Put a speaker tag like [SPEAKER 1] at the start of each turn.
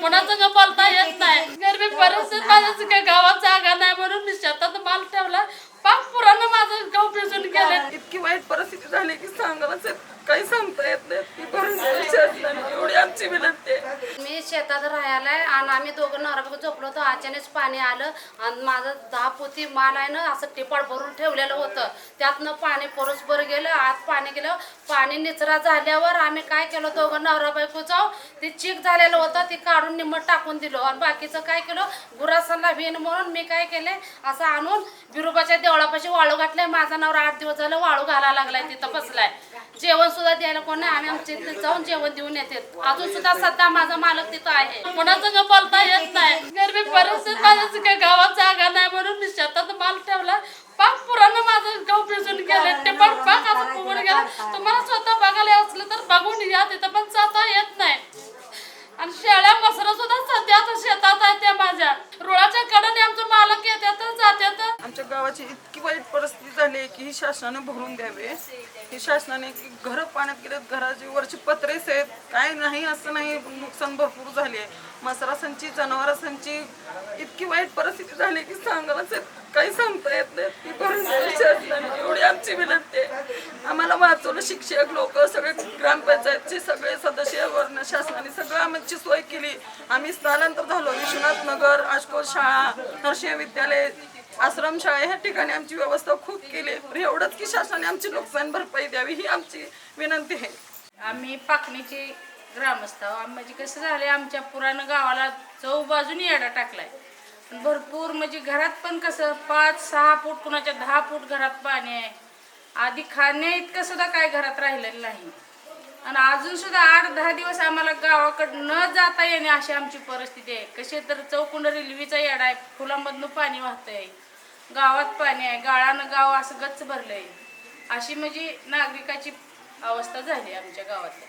[SPEAKER 1] कोणाचं बोलता येत नाही. गरबी परिस्थिती माझ्या काय गावात जागा नाही म्हणून मी शेतात माल ठेवला. पाच पुरानं माझं गाव भिजून गेले.
[SPEAKER 2] इतकी वाईट परिस्थिती झाली की सांगायला काही सांगता येत नाही. एवढी आमची विनंती
[SPEAKER 3] मी शेतात राहायला आहे आणि आम्ही दोघं नवरा झोपलो होतो. अचानक पाणी आलं आणि माझं दहा पोती माल आहे ना असं टिपाड भरून ठेवलेलं होतं. त्यातनं पाणी परसभर गेलं आत पाणी गेलं. पाणी निचरा झाल्यावर आम्ही काय केलं? दोघं नवरा बायको जाऊ ते चीक झालेलं होतं ते काढून निमट टाकून दिलो. आणि बाकीचं काय केलं? गुरासांना व्हीन म्हणून मी काय केले? असं आणून बिरुबाच्या देवळापाशी वाळू घातलाय. माझा नवरा आठ दिवस झालं वाळू घालायला लागलाय तिथं बसलाय. जेवण सुद्धा द्यायला कोण नाही. आम्ही आमच्या इथे जाऊन जेवण देऊन येते. अजून सुद्धा सध्या माझा मालक तिथं आहे.
[SPEAKER 1] कोणाचं बोलता येत नाही. गरबी परिस्थिती माझ्या काय गावात जागा नाही म्हणून मी शेतात माल ठेवला. पाक पुरानं माझं गाव भिजून गेले. ते पण पाक असं फुगून गेला. तुम्हाला स्वतः बघायला असलं तर बघून या. तिथं पण जाता येत नाही. आणि शेळ्या मसरं सुद्धा सध्या शेतात आहे त्या माझ्या. रुळाच्या कडेने आमचं मालक
[SPEAKER 2] येत गावाची इतकी वाईट परिस्थिती झाली आहे की ही शासनाने भरून द्यावे. ही शासनाने की घरं पाण्यात गेलेत घराचे वरची पत्रेच आहेत. काय नाही असं नाही नुकसान भरपूर झाले आहे. मसरासांची जनावरांची इतकी वाईट परिस्थिती झाली की सांगायलाच काही सांगता येत नाही. ती भरून द्यावी शासनाने. एवढी आमची विनंती आहे. आम्हाला वाचवलं शिक्षक लोक सगळे ग्रामपंचायतचे सगळे सदस्य वर्ण शासनाने सगळं आमची सोय केली. आम्ही स्थलांतर झालो. विश्वनाथ नगर आशकोल शाळा नरसिंह विद्यालय आश्रमशाळा ह्या ठिकाणी आमची व्यवस्था खूप केली. आहे एवढंच की शासनाने आमची नुकसान भरपाई द्यावी ही आमची विनंती आहे.
[SPEAKER 4] आम्ही पाकणीची ग्रामस्थ आहोत. म्हणजे कसं झालं आमच्या पुराण गावाला चौबाजूनी येडा टाकलाय. भरपूर म्हणजे घरात पण कसं पाच सहा फूट कुणाच्या दहा फूट घरात पाणी आहे. आधी खाण्या इतकं सुद्धा काय घरात राहिलेलं नाही. आणि अजून सुद्धा आठ दहा दिवस आम्हाला गावाकडं न जाता येणे अशी आमची परिस्थिती आहे. कशी तर चौकुंड रेल्वेचा येडा आहे फुलामधनं पाणी वाहतंय. गावात पाणी आहे गाळानं गाव असं गच्च भरलंय. अशी म्हणजे नागरिकाची अवस्था झाली आमच्या गावातल्या